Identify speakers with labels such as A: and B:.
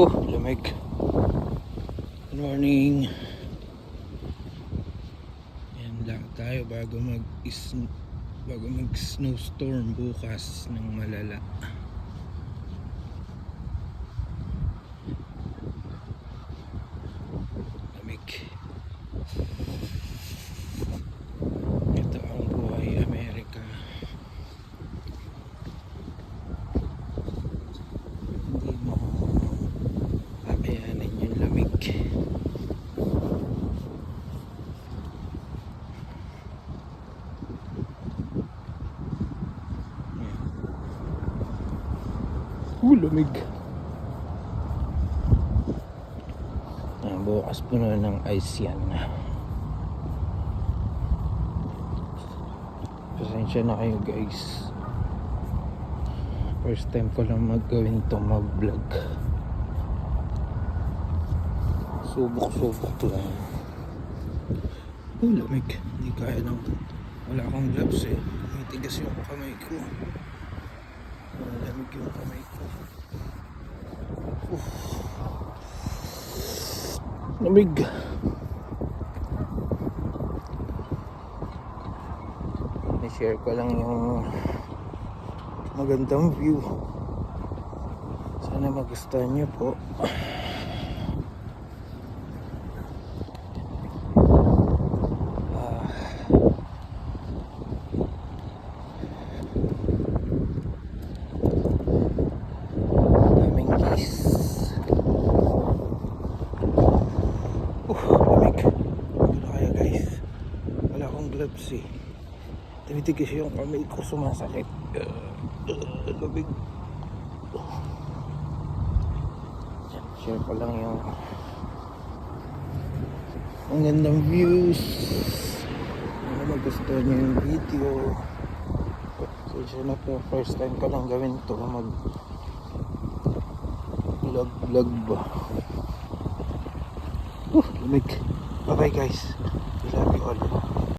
A: Oh, lamig. Good morning. Yan lang tayo bago mag bago mag snowstorm bukas ng malala. Lamig. Ito ang buhay Amerika. Hindi mo kakayanin yung lamig. Yan. Uh, lamig. Ah, bukas po na ng ice yan. Pasensya na kayo guys. First time ko lang maggawin to mag vlog. Subok-subok lang. Oh, lamig. Hindi kaya ng... Wala akong gloves eh. May tigas yung kamay ko. Oh, lamig yung kamay ko. Uff. Lamig. I-share ko lang yung magandang view. Sana magustuhan niyo po. Ah. Daming keys. Uh, lamig. Wala kaya guys. Gloves eh. Tinitigis yung kamay ko sumasakit. Uh, uh, lamig. Yan, share ko lang yung ang gandang views. Ano magustuhan niyo yung video. So, na to. First time ko lang gawin to. Mag vlog vlog ba. Uh, lamig. Bye bye guys. I love you all.